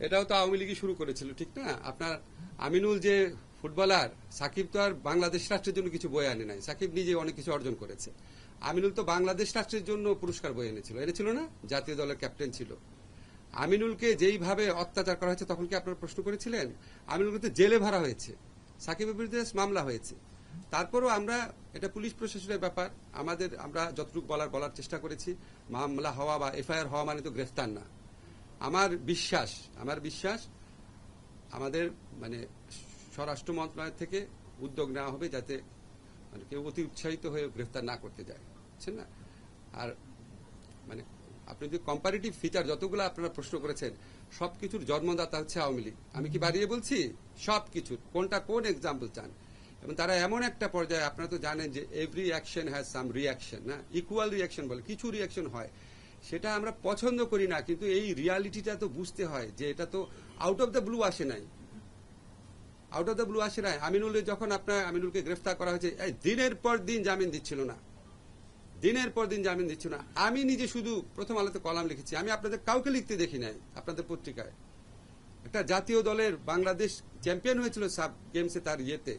এটাও তো আওয়ামী লীগই শুরু করেছিল, ঠিক না? আপনার আমিনুল যে ফুটবলার, সাকিব তো আর বাংলাদেশ রাষ্ট্রের জন্য কিছু বয়ে আনে নাই। সাকিব নিজে অনেক কিছু অর্জন করেছে। আমিনুল তো বাংলাদেশ রাষ্ট্রের জন্য পুরস্কার বয়ে এনেছিল। এনেছিল না? জাতীয় দলের ক্যাপ্টেন ছিল। আমিনুলকে যেইভাবে অত্যাচার করা হয়েছে, তখন কি আপনারা প্রশ্ন করেছিলেন? আমিনুলকে তো জেলে ভরা হয়েছে। সাকিবের বিরুদ্ধে মামলা হয়েছে। তারপরও আমরা, এটা পুলিশ প্রশাসনের ব্যাপার, আমাদের, আমরা যতটুকু বলার বলার চেষ্টা করেছি, মামলা হওয়া বা এফআইআর হওয়া মানে তো গ্রেফতার না। আমার বিশ্বাস আমার বিশ্বাস আমাদের মানে স্বরাষ্ট্র মন্ত্রণালয় থেকে উদ্যোগ নেওয়া হবে যাতে মানে কেউ অতি উৎসাহিত হয়ে গ্রেফতার না করতে যায়। বুঝছেন না? আর মানে আপনি যদি কম্পারেটিভ ফিচার যতগুলো আপনারা প্রশ্ন করেছেন, সবকিছুর জন্মদাতা হচ্ছে আওয়ামী লীগ। আমি কি বাড়িয়ে বলছি? সবকিছুর কোনটা কোন এক্সাম্পল চান? এবং তারা এমন একটা পর্যায়ে, আপনারা তো জানেন যে every action has some reaction না? ইকুয়াল রিয়াকশন বলে, কিছু রিয়াকশন হয়। সেটা আমরা পছন্দ করি না, কিন্তু এই রিয়ালিটিটা তো বুঝতে হয় যে এটা তো আউট অফ দ্য ব্লু আসে নাই। আউট অফ দ্য ব্লু আসে নাই। আমিনুলের যখন আপনার, আমিনুলকে গ্রেফতার করা হয়েছে দিনের পর দিন জামিন দিচ্ছিল না। দিনের পর দিন জামিন দিচ্ছিল না। আমি নিজে শুধু প্রথম আলোতে কলাম লিখেছি। আমি আপনাদের কাউকে লিখতে দেখি নাই, আপনাদের পত্রিকায়। একটা জাতীয় দলের বাংলাদেশ চ্যাম্পিয়ন হয়েছিল সাব গেমসে তার ইয়েতে,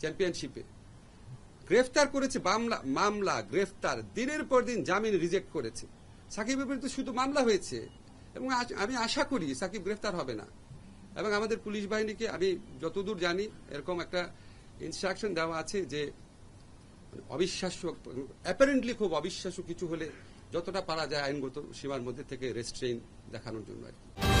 চ্যাম্পিয়নশিপে। গ্রেফতার করেছে মামলা, গ্রেফতার। দিনের পর দিন জামিন রিজেক্ট করেছে। সাকিবের বিরুদ্ধে শুধু মামলা হয়েছে। এবং আমি আশা করি সাকিব গ্রেফতার হবে না। এবং আমাদের পুলিশ বাহিনীকে আমি যতদূর জানি, এরকম একটা ইনস্ট্রাকশন দেওয়া আছে যে, অবিশ্বাস্য অ্যাপারেন্টলি খুব অবিশ্বাস্য কিছু হলে যতটা পারা যায় আইনগত সীমার মধ্যে থেকে রেস্ট্রেইন দেখানোর জন্য আর কি।